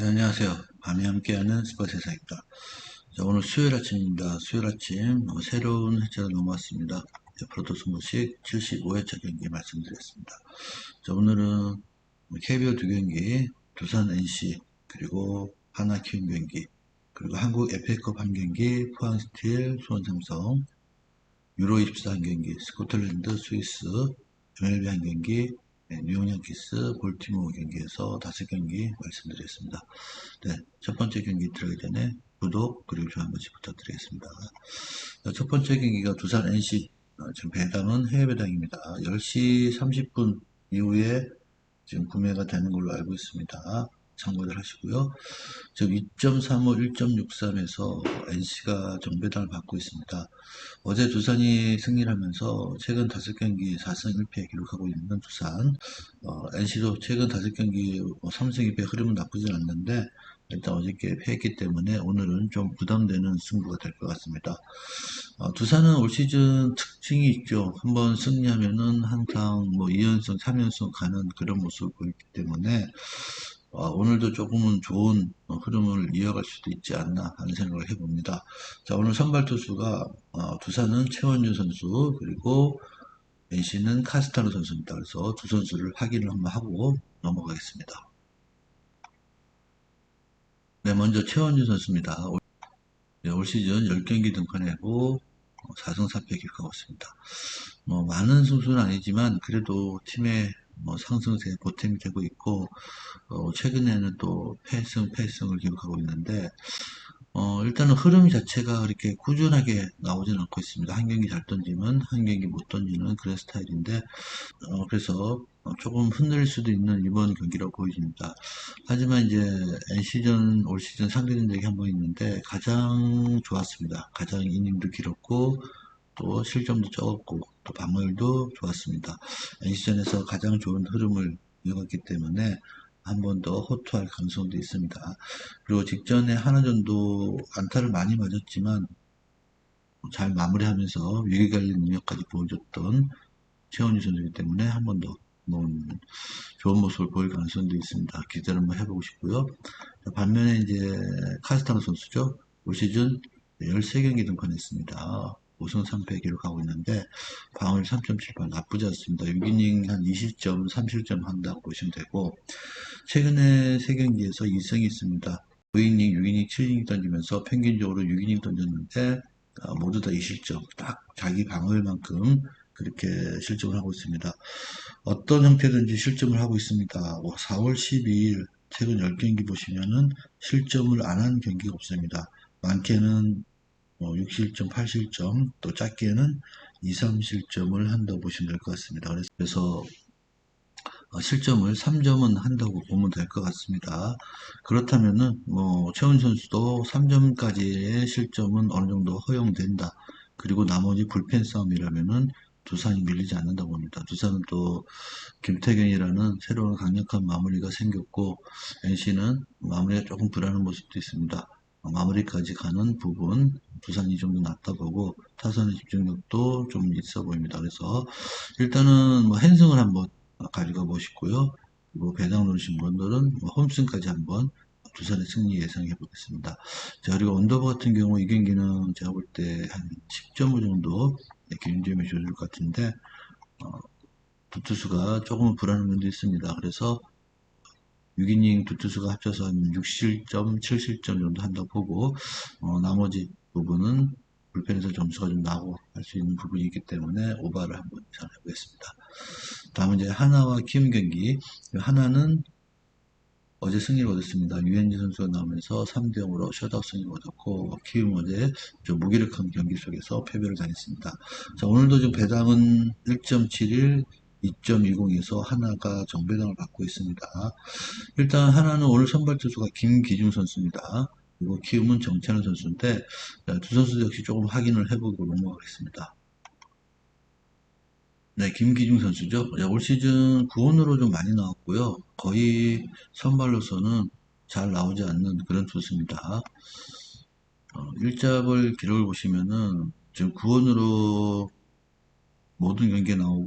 네, 안녕하세요. 밤에 함께하는 스포츠 세상입니다. 자, 오늘 수요일 아침입니다. 수요일 아침 어, 새로운 해체가 넘어왔습니다. 자, 프로토스 모식 75회차 경기 말씀드렸습니다. 자, 오늘은 KBO 두 경기, 두산 NC, 그리고 하나 키움 경기, 그리고 한국 FA컵 한 경기, 포항 스틸, 수원 삼성, 유로 24 한 경기, 스코틀랜드, 스위스, MLB 한 경기, 네, 뉴욕 양키스, 볼티모어 경기에서 다섯 경기 말씀드렸습니다. 네, 첫 번째 경기 들어가기 전에 구독 그리고 좋아요 한 번씩 부탁드리겠습니다. 자, 첫 번째 경기가 두산 NC 어, 지금 배당은 해외 배당입니다. 10시 30분 이후에 지금 구매가 되는 걸로 알고 있습니다. 참고를 하시고요. 지금 2.35, 1.63에서 NC가 정배당을 받고 있습니다. 어제 두산이 승리를 하면서 최근 5경기 4승 1패 기록하고 있는 두산 어, NC도 최근 5경기 3승 2패 흐름은 나쁘진 않는데 일단 어저께 패했기 때문에 오늘은 좀 부담되는 승부가 될 것 같습니다. 어, 두산은 올 시즌 특징이 있죠. 한번 승리하면은 항상 뭐 2연승, 3연승 가는 그런 모습을 보이기 때문에 어, 오늘도 조금은 좋은 어, 흐름을 이어갈 수도 있지 않나 하는 생각을 해봅니다. 자, 오늘 선발 투수가 어, 두산은 최원준 선수 그리고 NC는 카스타노 선수입니다. 그래서 두 선수를 확인을 한번 하고 넘어가겠습니다. 네, 먼저 최원준 선수입니다. 올, 네, 올 시즌 10경기 등판하고 4승 4패 기록하고 있습니다. 뭐 많은 선수는 아니지만 그래도 팀의 뭐 상승세 보탬이 되고 있고 어, 최근에는 또 패승 패승을 기록하고 있는데 어, 일단은 흐름 자체가 그렇게 꾸준하게 나오지는 않고 있습니다. 한 경기 잘 던지면 한 경기 못 던지는 그런 스타일인데 어, 그래서 조금 흔들릴 수도 있는 이번 경기라고 보여집니다. 하지만 이제 NC전 올 시즌 상대전 적이 한 번 있는데 가장 좋았습니다. 가장 이닝도 길었고 또 실점도 적었고 또 방어율도 좋았습니다. NC전에서 가장 좋은 흐름을 이어갔기 때문에 한 번 더 호투할 가능성도 있습니다. 그리고 직전에 하나전도 안타를 많이 맞았지만 잘 마무리하면서 위기관리 능력까지 보여줬던 최원희 선수이기 때문에 한 번 더 좋은 모습을 보일 가능성도 있습니다. 기대를 한번 해보고 싶고요. 반면에 이제 카스타노 선수죠. 올 시즌 13경기 등판했습니다. 5승 3패 기록하고 있는데 방어율 3.78 나쁘지 않습니다. 6이닝 한 20점, 3실점 한다고 보시면 되고 최근에 3경기에서 2승이 있습니다. 9이닝, 6이닝, 7이닝 던지면서 평균적으로 6이닝 던졌는데 어, 모두 다 2실점, 딱 자기 방어율만큼 그렇게 실점을 하고 있습니다. 어떤 형태든지 실점을 하고 있습니다. 4월 12일 최근 10경기 보시면은 실점을 안 한 경기가 없습니다. 많게는 6실점, 뭐 8실점, 또 작게는 2, 3실점을 한다고 보시면 될 것 같습니다. 그래서 어, 실점을 3점은 한다고 보면 될 것 같습니다. 그렇다면은 뭐 최원 선수도 3점까지의 실점은 어느 정도 허용된다. 그리고 나머지 불펜 싸움이라면은 두산이 밀리지 않는다고 봅니다. 두산은 또 김태경이라는 새로운 강력한 마무리가 생겼고 NC는 마무리가 조금 불안한 모습도 있습니다. 마무리까지 가는 부분 두산이 좀 더 낫다 보고 타선의 집중력도 좀 있어 보입니다. 그래서 일단은 뭐 핸승을 한번 가져가 보시고요. 그리고 배당 누르신 분들은 뭐 홈승까지 한번 두산의 승리 예상해 보겠습니다. 자, 그리고 언더버 같은 경우 이 경기는 제가 볼 때 한 10점 정도 기준점이 줘줄 것 같은데 어, 두투수가 조금 불안한 면도 있습니다. 그래서 6이닝 두 투수가 합쳐서 한 6실점, 7실점 정도 한다고 보고 어, 나머지 부분은 불펜에서 점수가 좀 나고 할 수 있는 부분이 있기 때문에 오바를 한번 예상해 보겠습니다. 다음은 이제 하나와 키움 경기 하나는 어제 승리를 얻었습니다. 유현진 선수가 나오면서 3대 0으로 셧아웃 승리를 얻었고 키움 어제 좀 무기력한 경기 속에서 패배를 당했습니다. 자, 오늘도 지금 배당은 1.71 2.20에서 하나가 정배당을 받고 있습니다. 일단 하나는 오늘 선발 투수가 김기중 선수입니다. 그리고 키움은 정찬현 선수인데 두 선수 역시 조금 확인을 해보고 넘어가겠습니다. 네, 김기중 선수죠. 올 시즌 구원으로 좀 많이 나왔고요. 거의 선발로서는 잘 나오지 않는 그런 투수입니다. 어, 일잡을 기록을 보시면은 지금 구원으로 모든 경기에 나오고